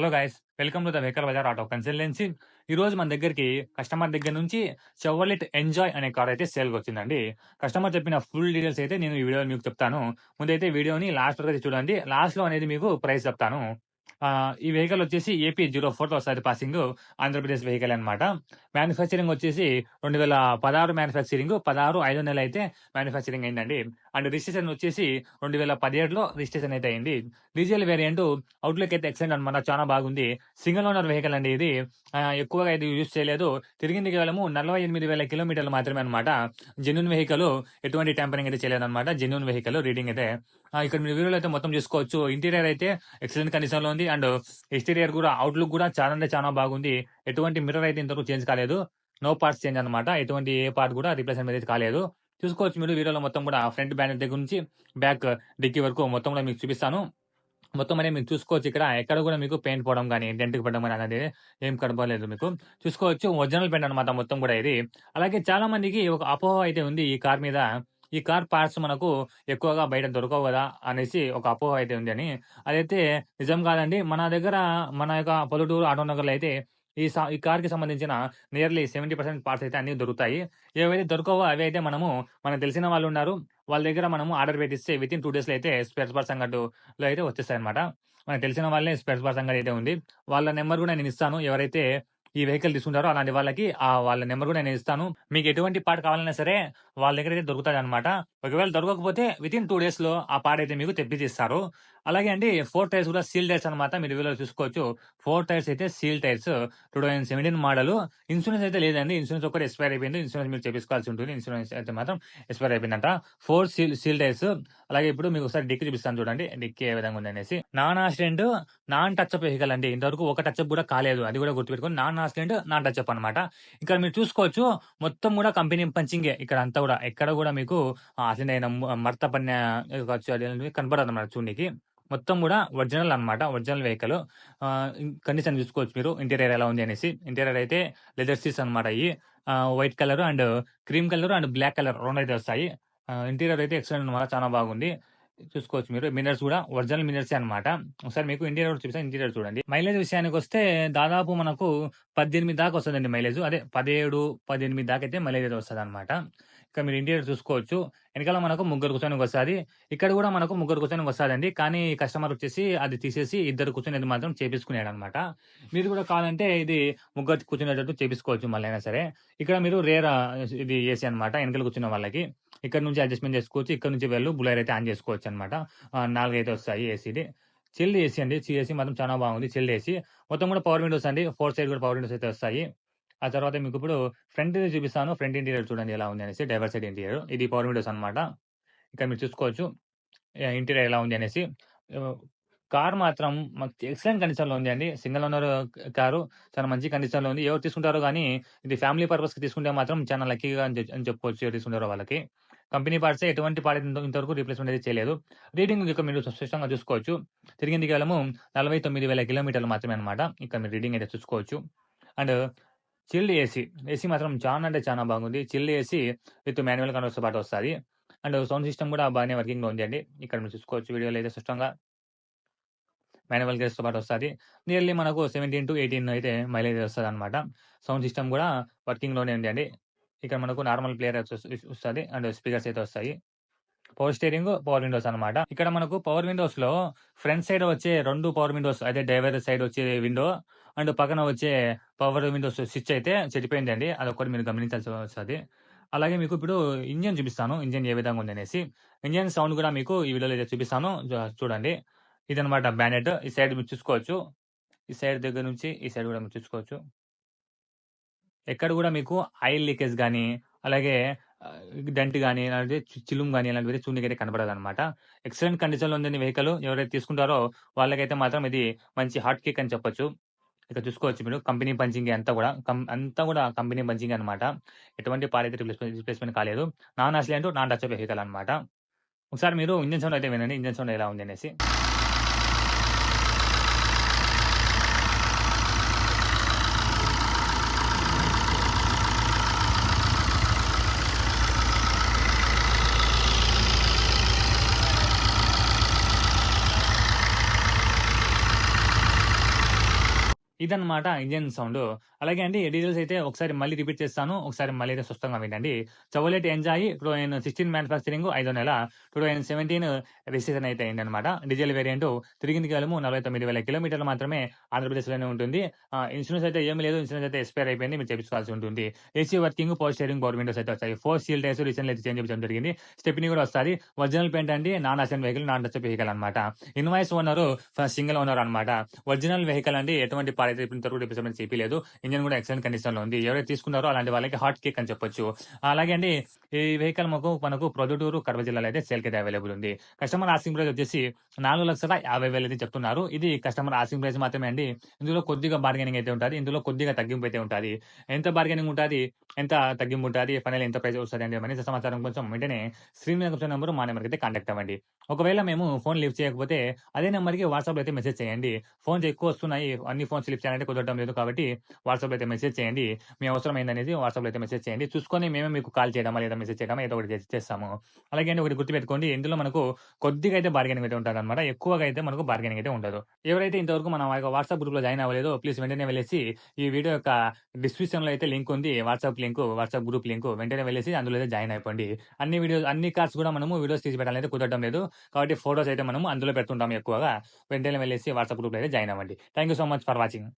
Hello guys welcome to the vehicle bazaar auto consultancy. ఈ రోజు మన దగ్గరికి కస్టమర్ దగ్గర నుంచి చెవర్లెట్ ఎంజాయ్ అనే కార్ అయితే సేల్కి వచ్చిందండి. కస్టమర్ చెప్పిన ఫుల్ డీటెయిల్స్ అయితే నేను ఈ వీడియో మీకు చెప్తాను. ముందైతే వీడియోని లాస్ట్ వరకు అయితే చూడండి. లాస్ట్లో అనేది మీకు ప్రైస్ చెప్తాను. ఈ వెహికల్ వచ్చేసి ఏపీ జీరో ఫోర్ వస్తుంది పాసింగ్ ఆంధ్రప్రదేశ్ వెహికల్ అనమాట మ్యానుఫ్యాక్చరింగ్ వచ్చేసి రెండు వేల పదహారు మ్యానుఫ్యాక్చరింగ్ పదహారు ఐదు నెలలు అయితే మ్యానుఫ్యాక్చరింగ్ అయిందండి. అండ్ రిజిస్ట్రేషన్ వచ్చేసి రెండు వేల పదిహేడులో రిజిస్ట్రేషన్ అయితే అయింది. డీజిల్ వేరియంట్ అవుట్లుక్ అయితే ఎక్సలెంట్ అనమాట చాలా బాగుంది. సింగిల్ ఓనర్ వెహికల్ అండి ఇది. ఎక్కువగా ఇది యూజ్ చేయలేదు. తిరిగింది కేవలము నలభై ఎనిమిది వేల కిలోమీటర్లు మాత్రమే అనమాట జెన్యున్ వెహికల్ ఎటువంటి ట్యాంపరింగ్ అయితే చేయలేదు అనమాట జెన్యున్ వెహికల్ రీడింగ్ అయితే. ఇక్కడ మీరు వీడియోలో అయితే మొత్తం చూసుకోవచ్చు. ఇంటీరియర్ అయితే ఎక్సలెంట్ కండిషన్లో ఉంది. అండ్ ఎక్స్టీరియర్ కూడా అవుట్లుక్ కూడా చాలా అంటే చాలా బాగుంది. ఎటువంటి మిర్రర్ అయితే ఇంతవరకు చేంజ్ కాలేదు. నో పార్ట్స్ చేంజ్ అనమాట ఎటువంటి ఏ పార్ట్ కూడా రీప్లేస్మెంట్ అయితే కాలేదు. చూసుకోవచ్చు మీరు వీడియోలో మొత్తం కూడా ఫ్రంట్ బ్యానర్ దగ్గర నుంచి బ్యాక్ డిక్కీ వరకు మొత్తం కూడా మీకు చూపిస్తాను. మొత్తం అనేది మీరు చూసుకోవచ్చు ఇక్కడ. ఎక్కడ కూడా మీకు పెయింట్ పోవడం కానీ డెంట్కి పడడం కానీ అనేది ఏం కనపడలేదు మీకు. చూసుకోవచ్చు ఒరిజినల్ పెయింట్ అనమాట మొత్తం కూడా ఇది. అలాగే చాలా మందికి ఒక అపోహ అయితే ఉంది ఈ కార్ మీద. ఈ కార్ పార్ట్స్ మనకు ఎక్కువగా బయట దొరకవు కదా అనేసి ఒక అపోహ అయితే ఉంది అని. అదైతే నిజం కాదండి. మన దగ్గర మన యొక్క పల్లెటూరు ఆటో నగర్లో అయితే ఈ ఈ కార్కి సంబంధించిన నియర్లీ సెవెంటీ పర్సెంట్ పార్ట్స్ అయితే అన్ని దొరుకుతాయి. ఏవైతే దొరకవో అవి అయితే మనము మనకు తెలిసిన వాళ్ళు ఉన్నారు. వాళ్ళ దగ్గర మనము ఆర్డర్ పెట్టిస్తే విత్ ఇన్ టూ డేస్లో అయితే స్పేర్ పార్ట్స్ అంగట్లో అయితే వచ్చేస్తాయి అనమాట మనకు తెలిసిన వాళ్ళే స్పేర్ పార్ట్స్ సంగతి అయితే ఉంది. వాళ్ళ నెంబర్ కూడా నేను ఇస్తాను. ఎవరైతే ఈ వెహికల్ తీసుకుంటారో అలాంటి వాళ్ళకి ఆ వాళ్ళ నెంబర్ కూడా నేను ఇస్తాను. మీకు ఎటువంటి పార్ట్ కావాలన్నా సరే వాళ్ళ దగ్గర అయితే దొరుకుతుంది అనమాట ఒకవేళ దొరకకపోతే విత్ ఇన్ టూ డేస్లో ఆ పార్ట్ అయితే మీకు తెప్పించి అలాగే అండి ఫోర్ టైర్స్ కూడా సీల్ టైర్స్ అనమాట మీరు వీడియోలో చూసుకోవచ్చు. ఫోర్ టైర్స్ అయితే seal tyres two thousand seventeen model insurance అయితే లేదండి. ఇన్సూరెన్స్ ఒకటి ఎక్స్పైర్ అయిపోయింది. ఇన్సూరెన్స్ మీరు చేపించుకోవాల్సి ఉంటుంది. ఇన్సూరెన్స్ అయితే మాత్రం ఎక్స్పైర్ అయిపోయిందంట. ఫోర్ సీల్ సీల్ టైర్స్ అలాగే ఇప్పుడు మీకు ఒకసారి డిక్కి చూపిస్తాను చూడండి. డిక్కి ఏ విధంగా ఉంది అనేసి non accident non touch up vehicle అండి. ఇంతవరకు ఒక టచ్ అప్ కూడా కాలేదు. అది కూడా గుర్తుపెట్టుకుని non accident non touch up అనమాట ఇక్కడ మీరు చూసుకోవచ్చు మొత్తం కూడా కంపెనీ పంచింగే ఇక్కడ అంతా కూడా. ఎక్కడ కూడా మీకు అసలు అయిన మర్త మడత కనపడదు అనమాట చూడనికి. మొత్తం కూడా ఒరిజినల్ అన్నమాట ఒరిజినల్ వెహికల్. కండిషన్ చూసుకోవచ్చు మీరు ఇంటీరియర్ ఎలా ఉంది అనేసి. ఇంటీరియర్ అయితే లెదర్ సీట్స్ అనమాట అయ్యి white colour and cream colour and black colour రెండు అయితే వస్తాయి ఇంటీరియర్ అయితే ఎక్సలెంట్ అనమాట చాలా బాగుంది. చూసుకోవచ్చు మీరు మినర్స్ కూడా ఒరిజినల్ మినర్స్ అనమాట ఒకసారి మీకు ఇంటీరియర్ చూపిస్తాను ఇంటీరియర్ చూడండి. మైలేజ్ విషయానికి వస్తే దాదాపు మనకు పద్దెనిమిది దాకా వస్తుందండి మైలేజ్ అదే పదిహేడు పద్దెనిమిది దాకా అయితే మైలేజ్ అయితే వస్తుంది అనమాట ఇక్కడ మీరు ఇంటీరియర్ చూసుకోవచ్చు. వెనకాల మనకు ముగ్గురు కూర్చొని వస్తుంది. ఇక్కడ కూడా మనకు ముగ్గురు కూర్చొని వస్తుందండి. కానీ కస్టమర్ వచ్చేసి అది తీసేసి ఇద్దరు కూర్చొని మాత్రం చేపించుకునేది అనమాట మీరు కూడా కావాలంటే ఇది ముగ్గురు కూర్చునేటట్టు చేపించుకోవచ్చు మళ్ళీ అయినా సరే. ఇక్కడ మీరు రేర్ ఇది ఏసీ అనమాట వెనకాల కూర్చున్న వాళ్ళకి. ఇక్కడ నుంచి అడ్జస్ట్మెంట్ చేసుకోవచ్చు. ఇక్కడ నుంచి వెళ్ళు బులర్ అయితే ఆన్ చేసుకోవచ్చు అనమాట నాలుగు అయితే వస్తాయి ఏసీది చిల్డ్ ఏసీ అండి. ఏసీ మాత్రం చాలా బాగుంది. చిల్డ్ ఏసీ మొత్తం కూడా పవర్ విండోస్ అండి. ఫోర్ సైడ్ కూడా పవర్ విండోస్ అయితే వస్తాయి. ఆ తర్వాత మీకు ఇప్పుడు ఫ్రంట్ చూపిస్తాను. ఫ్రంట్ ఇంటీరియర్ చూడండి ఎలా ఉంది అనేసి డైవర్ సైడ్ ఇంటీరియర్. ఇది పవర్ విండోస్ అనమాట ఇక్కడ మీరు చూసుకోవచ్చు. ఇంటీరియర్ ఎలా ఉంది అనేసి. కార్ మాత్రం మాకు ఎక్సలెంట్ కండిషన్లో ఉంది అండి. సింగిల్ ఓనర్ కారు చాలా మంచి కండిషన్లో ఉంది. ఎవరు తీసుకుంటారో కానీ ఇది ఫ్యామిలీ పర్పస్కి తీసుకుంటే మాత్రం చాలా లక్కీగా అని చెప్పుకోవచ్చు ఎవరు తీసుకుంటారో వాళ్ళకి. కంపెనీ పార్ట్స్ ఎటువంటి పార్ట్ ఇంతవరకు రీప్లేస్మెంట్ అయితే చేయలేదు. రీడింగ్ ఇక మీరు స్పష్టంగా చూసుకోవచ్చు. తిరిగింది కేవలము నలభై తొమ్మిది వేల కిలోమీటర్లు మాత్రమే అనమాట ఇక్కడ మీరు రీడింగ్ అయితే చూసుకోవచ్చు. And chilled AC. ఏసీ మాత్రం చాలా అంటే చాలా బాగుంది. Chilled AC with manual controls పాటు వస్తుంది. అండ్ సౌండ్ సిస్టమ్ కూడా బాగానే వర్కింగ్లో ఉంది అండి. ఇక్కడ మీరు చూసుకోవచ్చు వీడియోలో అయితే స్పష్టంగా. మాన్యువల్ గేర్స్తో పాటు వస్తుంది. నియర్లీ మనకు సెవెంటీన్ టు ఎయిటీన్ అయితే మైలేజ్ వస్తుంది అనమాట సౌండ్ సిస్టమ్ కూడా వర్కింగ్లోనే ఉంది అండి. ఇక్కడ మనకు నార్మల్ ప్లేయర్ వస్తుంది. అండ్ స్పీకర్స్ అయితే వస్తాయి. పవర్ స్టీరింగ్ పవర్ విండోస్ అనమాట ఇక్కడ మనకు పవర్ విండోస్లో ఫ్రంట్ సైడ్ వచ్చే రెండు పవర్ విండోస్ అయితే డ్రైవర్ సైడ్ వచ్చే విండో అండ్ పక్కన వచ్చే పవర్ విండోస్ స్విచ్ అయితే చెడిపోయిందండి. అదొకటి మీరు గమనించాల్సి వస్తుంది. అలాగే మీకు ఇప్పుడు ఇంజన్ చూపిస్తాను ఇంజన్ ఏ విధంగా ఉంది అనేసి ఇంజన్ సౌండ్ కూడా మీకు ఈ వీడియోలో అయితే చూపిస్తాను. చూడండి. ఇదనమాట బ్యానెట్. ఈ సైడ్ మీరు చూసుకోవచ్చు. ఈ సైడ్ దగ్గర నుంచి ఈ సైడ్ కూడా మీరు చూసుకోవచ్చు. ఎక్కడ కూడా మీకు ఆయిల్ లీకేజ్ కానీ అలాగే డెంట్ కానీ అలాంటి చిలుం కానీ అలాంటివి చూడడానికి అయితే అనమాట ఎక్సలెంట్ కండిషన్లో వెహికల్ ఎవరైతే తీసుకుంటారో వాళ్ళకైతే మాత్రం ఇది మంచి హాట్ కేక్ అని చెప్పొచ్చు. ఇక్కడ చూసుకోవచ్చు మీరు. కంపెనీ పంచింగ్ అంతా కూడా అంతా కూడా కంపెనీ పంచింగ్ అనమాట. ఎటువంటి పాలైతే రిప్లేస్మెంట్ రిప్లేస్మెంట్ కాలేదు. Non accident non touch vehicle అనమాట. ఒకసారి మీరు ఇంజన్ సౌండ్ అయితే వినండి. ఇంజన్ సౌండ్ ఎలా ఉంది అనేసి. ఇదన్నమాట ఇంజన్ సౌండ్. అలాగే అండి డీటెయిల్స్ అయితే ఒకసారి మళ్ళీ రిపీట్ చేస్తాను. ఒకసారి మళ్ళీ అయితే స్పష్టంగా వినండి. చవలెట్ ఎంజాయ్ 2016 మ్యానుఫ్యాక్చరింగ్ ఐదో నెల 2017 రిజిస్ట్రేషన్ అయితే అయిందన్నమాట. డీజిల్ వేరియంట్ తిరిగింది కేవలము 49,000 కిలోమీటర్లు మాత్రమే ఆంధ్రప్రదేశ్‌లోనే ఉంటుంది. ఇన్సూరెన్స్ అయితే ఏమి లేదు. ఇన్సూరెన్స్ అయితే ఎక్స్‌పైర్ అయిపోయింది. మీరు చేపించుకోవాల్సి ఉంటుంది. AC working, power steering power windows అయితే వస్తాయి ఫోర్ సీల్ టైర్స్ రీసెంట్ అయితే చేంజ్ చేయడం జరిగింది. స్టెప్ని కూడా వస్తుంది ఒరిజినల్ పెయింట్ అండి. Non accident vehicle, non touch vehicle అన్నమాట. ఇన్వాయిస్ ఓనర్ సింగిల్ ఓనర్ అన్నమాట. ఒరిజినల్ వెహికల్ అండి. ఎటువంటి పాడైతే ఇంతవరకు రీప్లేస్‌మెంట్ చేపియలేదు. ఇంజన్ కూడా ఎక్సలెంట్ కండిషన్‌లో ఉంది. ఎవరైతే తీసుకున్నారో అలాంటి వాళ్ళకి హాట్ కేక్ అని చెప్పొచ్చు. అలాగే అండి ఈ వెహికల్ మాకు మనకు ప్రొద్దుటూరు, కడప జిల్లాలో అయితే సేల్‌కైతే అవైలబుల్ ఉంది. కస్టమర్ ఆసింగ్ ప్రైస్ వచ్చేసి 4,50,000 అయితే చెప్తున్నారు. ఇది కస్టమర్ ఆసింగ్ ప్రైస్ మాత్రమే అండి. ఇందులో కొద్దిగా బార్గెనింగ్ అయితే ఉంటుంది ఇందులో కొద్దిగా తగ్గింపు అయితే ఉంటది. ఎంత బార్గెనింగ్ ఉంటుంది ఎంత తగ్గింపు ఉంటుంది ఫైనల్ ఎంత ప్రైస్ వస్తుంది అండి మరింత సమాచారం కోసం వెంటనే స్క్రీన్ మీద మా నెంబర్కి అయితే కాంటాక్ట్ అవ్వండి. ఒకవేళ మేము ఫోన్ లిఫ్ట్ చేయకపోతే అదే నెంబర్కి వాట్సాప్‌లో అయితే మెసేజ్ చేయండి. ఫోన్స్ ఎక్కువ వస్తున్నాయి. అన్ని ఫోన్స్ లిఫ్ట్ చేయాలంటే కుదరడం లేదు కాబట్టి వాట్సాప్‌లో అయితే మెసేజ్ చేయండి. మీ అవసరం ఏందనేది వాట్సాప్‌లో అయితే మెసేజ్ చేయండి. చూసుకొని మేమే మీకు కాల్ చేయడమా లేదా మెసేజ్ చేయడమా ఏదో ఒకటి చేస్తాము. అలాగే అండి ఒకటి గుర్తుపెట్టుకోండి. ఇందులో మనకు కొద్దిగా అయితే బార్గెనింగ్ అయితే ఉంటదన్నమాట. ఎక్కువగా అయితే మనకు బార్గెనింగ్ అయితే ఉండదు. ఎవరైతే ఇంతవరకు మన యొక్క వాట్సాప్ గ్రూప్‌లో జాయిన్ అవ్వలేదో ప్లీజ్ వెంటనే వెళ్ళేసి ఈ వీడియో యొక్క డిస్క్రిప్షన్‌లో అయితే లింక్ ఉంది. WhatsApp link WhatsApp group link వెంటనే వెళ్ళేసి అందులో అయితే జాయిన్ అయిపోండి. అన్ని వీడియోస్ అన్ని కార్స్ కూడా మనము వీడియోస్ తీసి పెట్టాలనైతే కుదరడం లేదు. కాబట్టి ఫోటోస్ అయితే మనము అందులో పెడుతుంటాము ఎక్కువగా. వెంటనే వెళ్ళేసి వాట్సాప్ గ్రూప్‌లో అయితే జాయిన్ అవ్వండి. Thank you so much for watching.